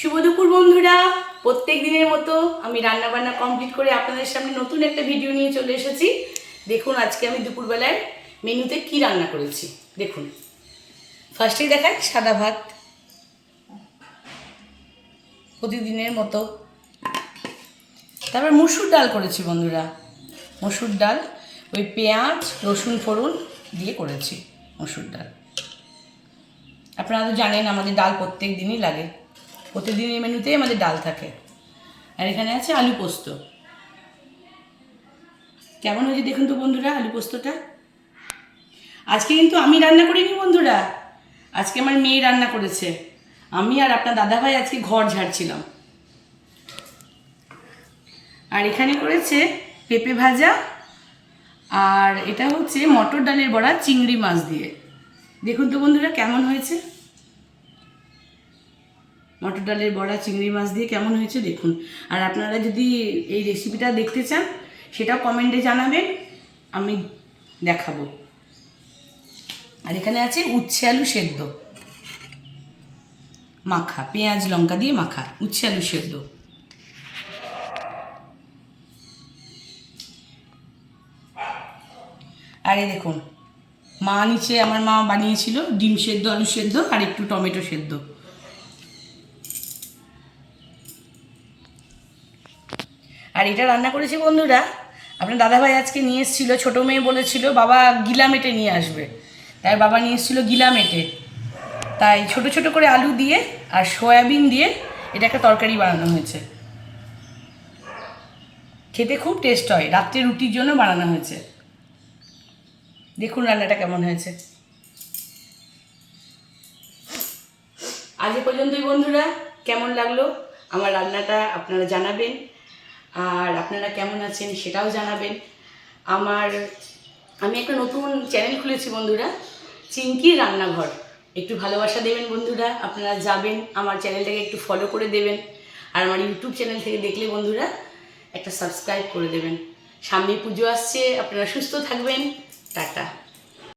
শুভ দুপুর বন্ধুরা। প্রত্যেক দিনের মতো আমি রান্না বান্না কমপ্লিট করে আপনাদের সামনে নতুন একটা ভিডিও নিয়ে চলে এসেছি। দেখুন আজকে আমি দুপুরবেলায় মেনুতে কি রান্না করেছি। দেখুন। ফার্স্টেই দেখাই সাদা ভাত। প্রতিদিনের মতো। তারপর মুসুর ডাল করেছি বন্ধুরা। মসুর ডাল, ওই পেঁয়াজ, রসুন, ফোড়ন দিয়ে করেছি মসুর ডাল। আপনারা তো জানেন আমাদের ডাল প্রত্যেক দিনই লাগে। প্রতিদিনের মেনুতেই আমাদের ডাল থাকে। আর এখানে আছে আলু পোস্ত। কেমন হয়েছে দেখুন তো বন্ধুরা আলু পোস্তটা? আজকে কিন্তু আমি রান্না করিনি বন্ধুরা। আজকে আমার মেয়ে রান্না করেছে। আমি আর আপনার দাদাভাই আজকে ঘর ঝাড়ছিলাম। আর এখানে করেছে পেঁপে ভাজা আর এটা হচ্ছে মটর ডালের বড়া চিংড়ি মাছ দিয়ে। দেখুন তো বন্ধুরা কেমন হয়েছে? মটর ডালের বড়া, চিংড়ি মাছ দিয়ে কেমন হয়েছে দেখুন। আর আপনারা যদি এই রেসিপিটা দেখতে চান, সেটাও কমেন্টে জানাবেন, আমি দেখাবো। আর এখানে আছে উচ্ছে আলু সেদ্ধ। মাখা, পেঁয়াজ, লঙ্কা দিয়ে মাখা, উচ্ছে আলু সেদ্ধ। আরে দেখুন, মা নিচে, আমার মা বানিয়েছিল ডিম সেদ্ধ, আলু সেদ্ধ, আর একটু টমেটো সেদ্ধ। আর এটা রান্না করেছি বন্ধুরা, আপনার দাদাভাই আজকে নিয়ে এসেছিল, ছোটো মেয়ে বলেছিল, বাবা গিলা মেটে নিয়ে আসবে। তাই বাবা নিয়ে এসেছিল গিলা মেটে। তাই ছোট ছোট করে আলু দিয়ে আর সয়াবিন দিয়ে এটা একটা তরকারি বানানো হয়েছে। খেতে খুব টেস্ট হয়, রাত্রে রুটির জন্য বানানো হয়েছে। দেখুন রান্নাটা কেমন হয়েছে। আজ পর্যন্তই বন্ধুরা, কেমন লাগল? আমার রান্নাটা আপনারা জানাবেন। আর আপনারা কেমন আছেন সেটাও জানাবেন। আমার, আমি একটা নতুন চ্যানেল খুলেছি বন্ধুরা, চিঙ্কির রান্নাঘর। একটু ভালোবাসা দেবেন বন্ধুরা, আপনারা যাবেন, আমার চ্যানেলটাকে একটু ফলো করে দেবেন। আর আমার ইউটিউব চ্যানেল থেকে দেখলে বন্ধুরা, একটা সাবস্ক্রাইব করে দেবেন। সামনে পুজো আসছে, আপনারা সুস্থ থাকবেন। টাটা।